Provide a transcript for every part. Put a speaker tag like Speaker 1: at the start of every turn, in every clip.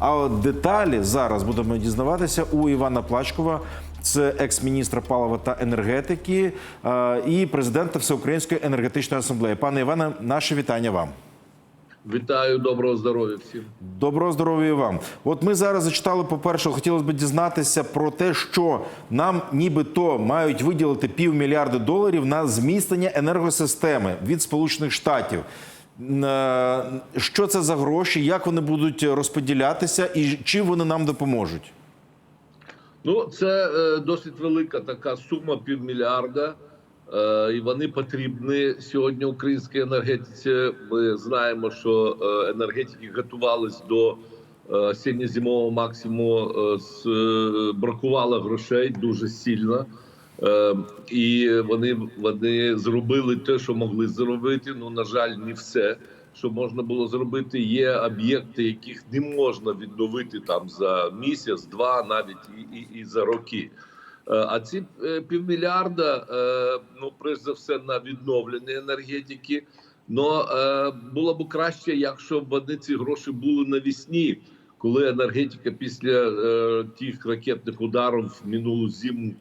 Speaker 1: А от деталі зараз будемо дізнаватися у Івана Плачкова. Це екс-міністра палива та енергетики е, і президента Всеукраїнської енергетичної асамблеї. Пане Іване, наше вітання вам.
Speaker 2: Вітаю, доброго здоров'я всім.
Speaker 1: Доброго здоров'я і вам. От ми зараз зачитали. По перше, хотілося б дізнатися про те, що нам нібито мають виділити півмільярда доларів на зміцнення енергосистеми від Сполучених Штатів. Що це за гроші? Як вони будуть розподілятися, і чим вони нам допоможуть?
Speaker 2: Ну, це е, досить велика така сума півмільярда, е, і вони потрібні сьогодні українській енергетиці. Ми знаємо, що е, енергетики готувались до е, осінньо-зимового максимуму. Е, з, е, бракувало грошей дуже сильно. Е, і вони, вони зробили те, що могли зробити. Ну, на жаль, не все, що можна було зробити. Є об'єкти, яких не можна відновити там за місяць, два, навіть і, і, і за роки. Е, А ці е, півмільярда, е, ну перш за все, на відновлення енергетики. Е, було б краще, якщо б вони ці гроші були навісні, коли енергетика після е, тих ракетних ударів минулу зиму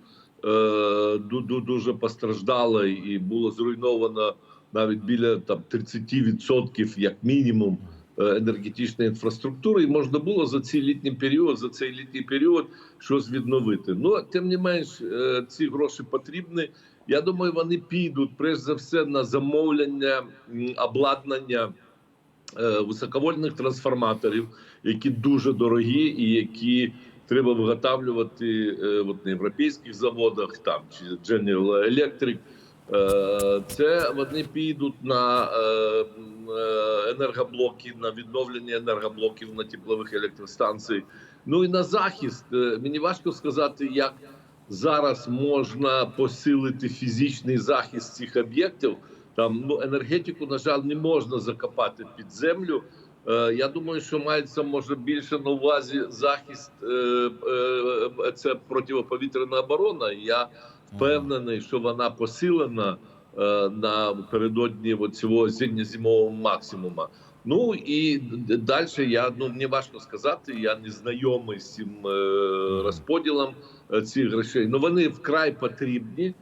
Speaker 2: дуже постраждала і було зруйновано навіть біля там 30% як мінімум е, енергетичної інфраструктури, і можна було за цей літній період, за цей літній період щось відновити. Ну тим не менш, е, ці гроші потрібні. Я думаю, вони підуть перш за все на замовлення обладнання е, високовольтних трансформаторів, які дуже дорогі і які треба виготовлювати е, от на європейських заводах, там чи General Electric. Е, Це вони підуть на е, енергоблоки, на відновлення енергоблоків на теплових електростанцій. Ну і на захист. Мені важко сказати, як зараз можна посилити фізичний захист цих об'єктів. Там ну енергетику, на жаль, не можна закопати під землю. Е, я думаю, що мається може більше на увазі захист е, е, це протиповітряна оборона. Я впевнений, що вона посилена напередодні цього зимньо-зимового максимума. Ну і далі я ну мені важко сказати. Я не знайомий з цим розподілом цих грошей. Ну вони вкрай потрібні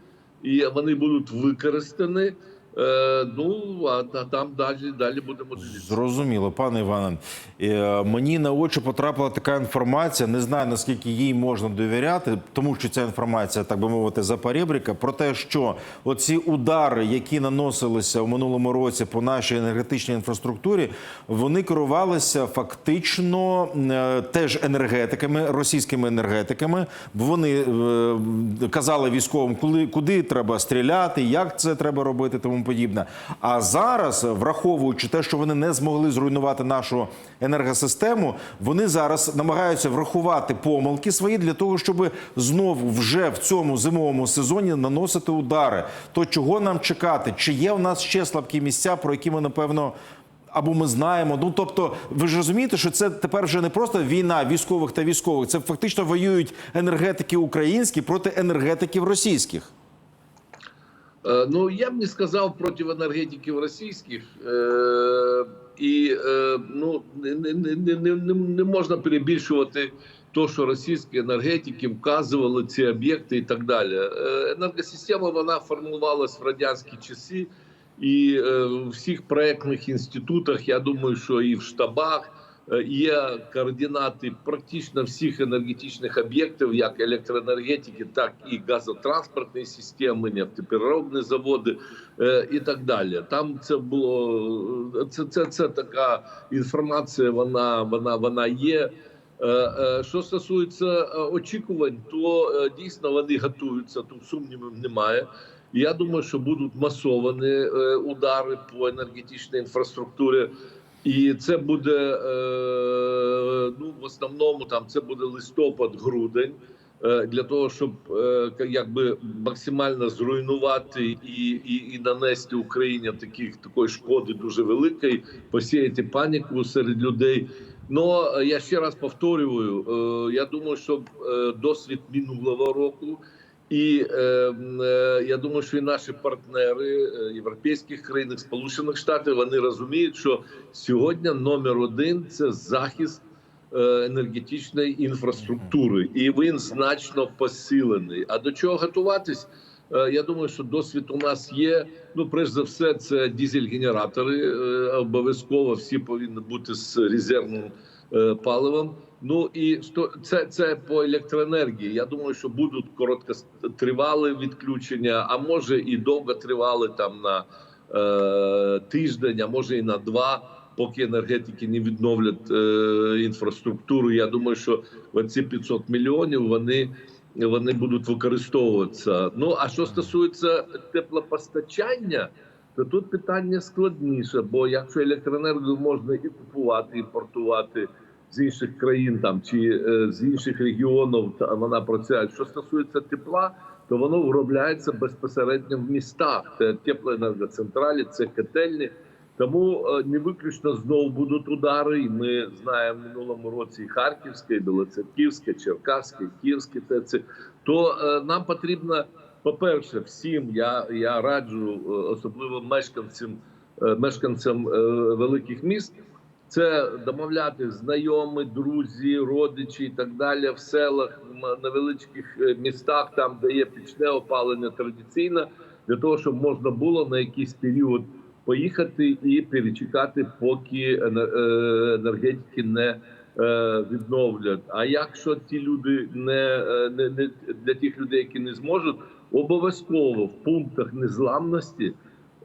Speaker 2: і вони будуть використані. Е, ну а та- там далі далі будемо дивитися.
Speaker 1: Зрозуміло, пане Іване. Е, Мені на очі потрапила така інформація. Не знаю наскільки їй можна довіряти, тому що ця інформація, так би мовити, за парібрика, про те, що оці удари, які наносилися у минулому році по нашій енергетичній інфраструктурі, вони керувалися фактично е, теж енергетиками, російськими енергетиками. Бо вони казали військовим, коли куди треба стріляти, як це треба робити, тому подібне. А зараз, враховуючи те, що вони не змогли зруйнувати нашу енергосистему, вони зараз намагаються врахувати помилки свої для того, щоб знову вже в цьому зимовому сезоні наносити удари. То чого нам чекати? Чи є в нас ще слабкі місця, про які ми напевно. Або ми знаємо, ну тобто, ви ж розумієте, що це тепер вже не просто війна військових та військових. Це фактично воюють енергетики українські проти енергетиків російських.
Speaker 2: Е, Ну я б не сказав проти енергетиків російських, е, і е, ну не, не, не, не, можна перебільшувати то, що російські енергетики вказували ці об'єкти і так далі. Енергосистема вона формувалась в радянські часи, і в всіх проектних інститутах, я думаю, що і в штабах. Е, Є координати практично всіх енергетичних об'єктів, як електроенергетики, так і газотранспортної системи, нефтепереробні заводи е, і так далі. Там це було це, це, це така інформація. Вона вона вона є. Е, е, Що стосується е, очікувань, то е, дійсно вони готуються. Тут сумнівів немає. Я думаю, що будуть масовані е, удари по енергетичній інфраструктурі. І це буде е, ну в основному там це буде листопад-грудень. е, Для того щоб е, якби максимально зруйнувати і, і, і нанести Україні таких такої шкоди дуже великої, посіяти паніку серед людей. Ну я ще раз повторюю. е, Я думаю, що е, досвід минулого року і е, е, я думаю, що і наші партнери е, європейських країн, Сполучених Штатів, вони розуміють, що сьогодні номер один це захист е, енергетичної інфраструктури, і він значно посилений. А до чого готуватись? Е, Я думаю, що досвід у нас є. Ну, перш за все, це дізель-генератори. Обов'язково всі повинні бути з резервним паливом. Ну і це, це по електроенергії. Я думаю, що будуть короткотривалі відключення, а може і довготривалі там на е, тиждень, а може і на два. Поки енергетики не відновлять е, інфраструктуру, я думаю, що ці 500 мільйонів вони, вони будуть використовуватися. Ну а що стосується теплопостачання, то тут питання складніше, бо якщо електроенергію можна і купувати, і імпортувати з інших країн там чи е, з інших регіонів, та вона працює. Що стосується тепла, то воно виробляється безпосередньо в містах. Це теплоенергоцентралі, це котельні. Тому е, не виключно знову будуть удари. І ми знаємо в минулому році і Харківське, і Білоцерківське, Черкаське, Київське ТЕЦ. То е, нам потрібно, по-перше, всім я, я раджу, е, особливо мешканцям, е, мешканцям е, великих міст. Це домовляти знайомі, друзі, родичі і так далі в селах, невеличких містах, там де є пічне опалення традиційно, для того, щоб можна було на якийсь період поїхати і перечекати, поки енергетики не відновлять. А якщо ті люди не, не, не для тих людей, які не зможуть, обов'язково в пунктах незламності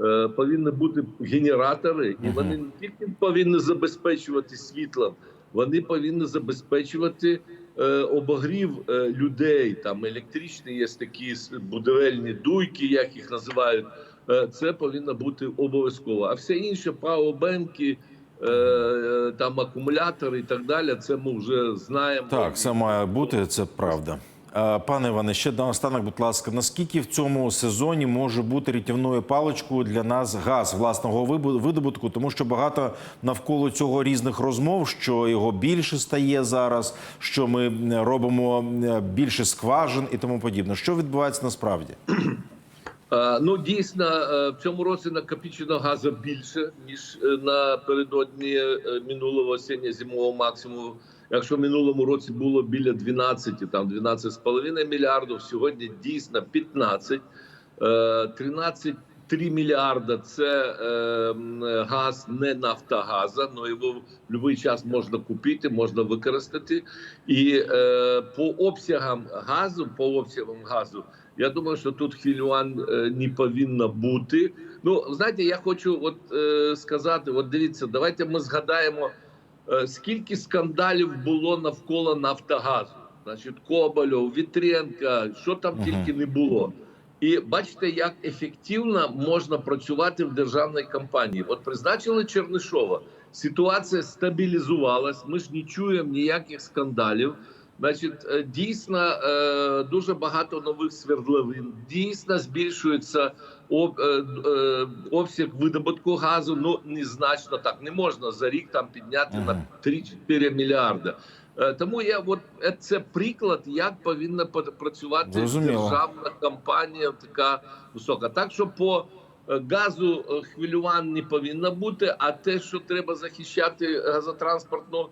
Speaker 2: е, повинні бути генератори, і вони не тільки повинні забезпечувати світлом, вони повинні забезпечувати е, обогрів е, людей. Там електричні є такі будівельні дуйки, як їх називають. Е, Це повинно бути обов'язково. А все інше пауербенки, е, е, там акумулятори і так далі. Це ми вже знаємо.
Speaker 1: Так, це має бути, це правда. Е, Пане Іване, ще наостанок, будь ласка, наскільки в цьому сезоні може бути рятівною паличкою для нас газ власного видобутку, тому що багато навколо цього різних розмов, що його більше стає зараз, що ми робимо більше скважин і тому подібне. Що відбувається насправді?
Speaker 2: Е, Ну дійсно е, в цьому році накопичено газу більше ніж напередодні минулого осінньо зимового максимуму. Якщо в минулому році було біля 12, там 12,5 мільярдів, сьогодні дійсно 15. Е, 13,3 мільярда це е, газ не Нафтогаза, але його в будь-який час можна купити, можна використати. І е, по обсягам газу, по обсягам газу, я думаю, що тут хвилювань е, не повинно бути. Ну, знаєте, я хочу от е, сказати: от дивіться, давайте ми згадаємо, е, скільки скандалів було навколо Нафтогазу. Значить, Кобальов, Вітренка, що там
Speaker 1: Мгм.
Speaker 2: тільки не було. І бачите, як ефективно можна працювати в державній компанії. От призначили Чернишова. Ситуація стабілізувалась. Ми ж не чуємо ніяких скандалів. Значить, е, дійсно е, дуже багато нових свердловин. Дійсно збільшується об- е, обсяг видобутку газу. Ну незначно так. Не можна за рік там підняти на 3-4 мільярди. Тому я от це приклад, як повинна пр- працювати
Speaker 1: Зрозуміло.
Speaker 2: державна компанія, така висока. Так що по газу хвилювань не повинно бути. А те, що треба захищати газотранспортну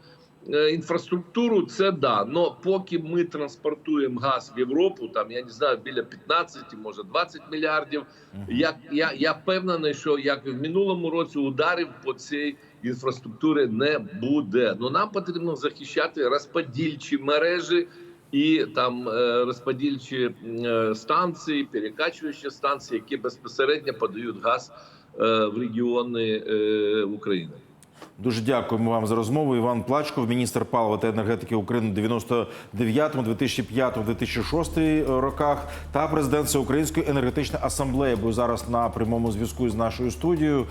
Speaker 2: інфраструктуру, це да. Но поки ми транспортуємо газ в Європу, там я не знаю, біля 15, може 20 мільярдів. Я, я, я впевнений, що як в минулому році ударів по цій інфраструктурі не буде. Ну нам потрібно захищати розподільчі мережі. І там е, розподільчі е, станції, перекачуючі станції, які безпосередньо подають газ е, в регіони е, України.
Speaker 1: Дуже дякуємо вам за розмову. Іван Плачков, міністр палива та енергетики України 99, 2005, 2006 роках та президент Всеукраїнської енергетичної асамблеї. Був зараз на прямому зв'язку з нашою студією.